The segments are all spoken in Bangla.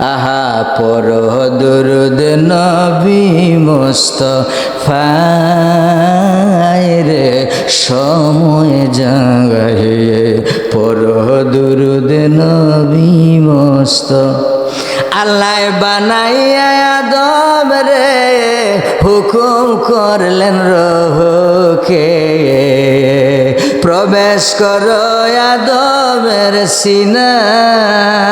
আহা পর দুরুদ নবী মস্ত রে সময় জাগাইয়ে পর দুরুদ নবী মস্ত আল্লাহ বানাইয়া আদম রে, হুকুম করলেন রহকে। প্রবেশ কর আদমের সিনায়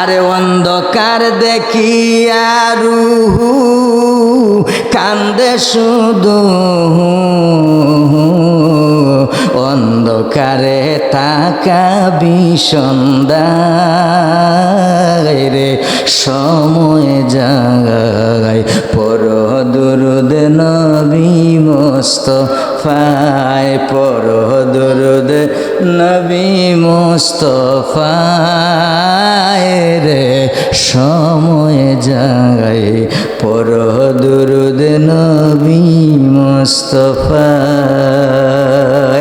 আরে অন্ধকার দেখিয়া রুহু, কান্দে শুধু অন্ধকারে তাকা বিষন্দায় রে, সময় জাগায়, পর দুরুদ নবী মস্ত ফায় পর দুরুদ নবী মস্ত রে সময় যায়। পর দুরুদ নবী মোস্তফা।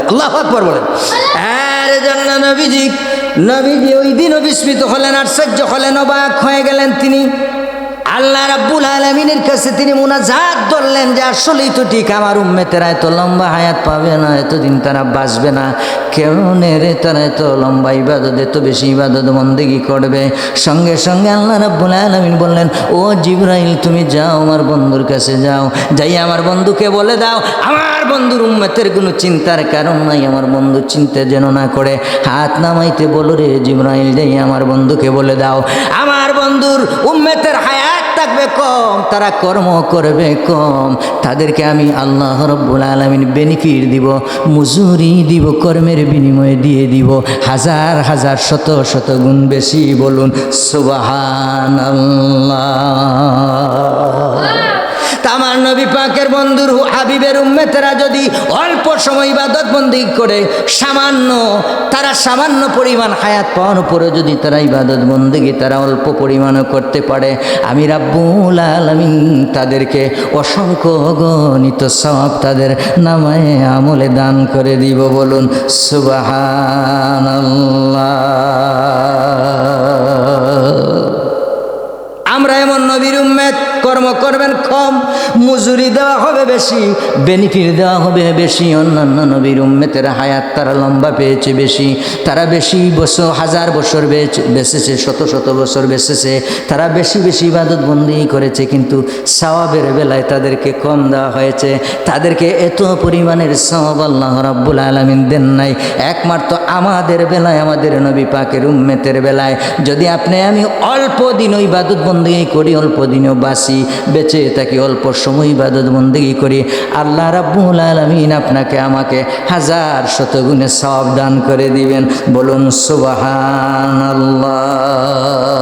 আল্লাহ আকবর বলেন। আর জন্য নবীজি? নবীজি ওই দিনও বিস্মিত হলেন আর সহ্য হলেন, অবাক হয়ে গেলেন তিনি। আল্লাহ রাব্বুল আলমিনের কাছে তিনি মুনাজাত ধরলেন যে আসলেই তো ঠিক, আমার উম্মেতেরা এত লম্বা হায়াত পাবে না, এতদিন তারা বাঁচবে না। কেমন রে, তারা এত লম্বা ইবাদত, এত বেশি ইবাদত বন্দেগি করবে। সঙ্গে সঙ্গে আল্লাহ রাব্বুল আলমিন বললেন, ও জিব্রাইল, তুমি যাও, আমার বন্ধুর কাছে যাও। যাই আমার বন্ধুকে বলে দাও, আমার বন্ধুর উম্মেতের কোনো চিন্তার কারণ নাই, আমার বন্ধু চিন্তা যেন না করে। হাত নামাইতে বলো রে জিব্রাইল যাই আমার বন্ধুকে বলে দাও। আমার বন্ধুর উম্মেতের হায়াত থাকবে কম, তারা কর্ম করবে কম। তাদেরকে আমি আল্লাহ রব্বুল আলমিন বেনিফিট দিব, মজুরি দিব, কর্মের বিনিময়ে দিয়ে দিব। হাজার হাজার, শত শত গুণ বেশি বলুন সুবাহান আল্লাহ আমার নবী পাকের বন্ধুর হাবিবের উম্মেতেরা যদি অল্প সময় ইবাদত বন্দি করে সামান্য, তারা সামান্য পরিমাণ হায়াত পাওয়ার পরে যদি তারা ইবাদত বন্দিগি তারা অল্প পরিমাণও করতে পারে, আমি রাব্বুল আলমিন তাদেরকে অসংখ্য গণিত সব তাদের নামায় আমলে দান করে দিব বলুন সুবাহান করবেন কম। মজুরি দেওয়া হবে বেশি বেনিফিট দেওয়া হবে বেশি, অন্যান্য নবীর উম্মেতের হায়াত তারা লম্বা পেয়েছে বেশি। তারা বেশি বছর, হাজার বছর বেঁচে, বেঁচেছে, শত শত বছর বেঁচেছে। তারা বেশি বেশি ইবাদত বন্দি করেছে, কিন্তু সওয়াবের বেলায় তাদেরকে কম দেওয়া হয়েছে। তাদেরকে এত পরিমাণের সওয়াব আল্লাহ রাব্বুল আলমিন দেন নাই। একমাত্র আমাদের বেলায়, আমাদের নবী পাকের উম্মেতের বেলায়। যদি আপনি আমি অল্প দিন ইবাদত বন্দি করি, অল্প দিনও বাসি বেঁচে থাকি, অল্প সময় ইবাদত বন্দিগি করি। আল্লাহ রাব্বুল আলমিন আপনাকে আমাকে হাজার শতগুণে সব দান করে দিবেন। বলুন সুবাহান আল্লাহ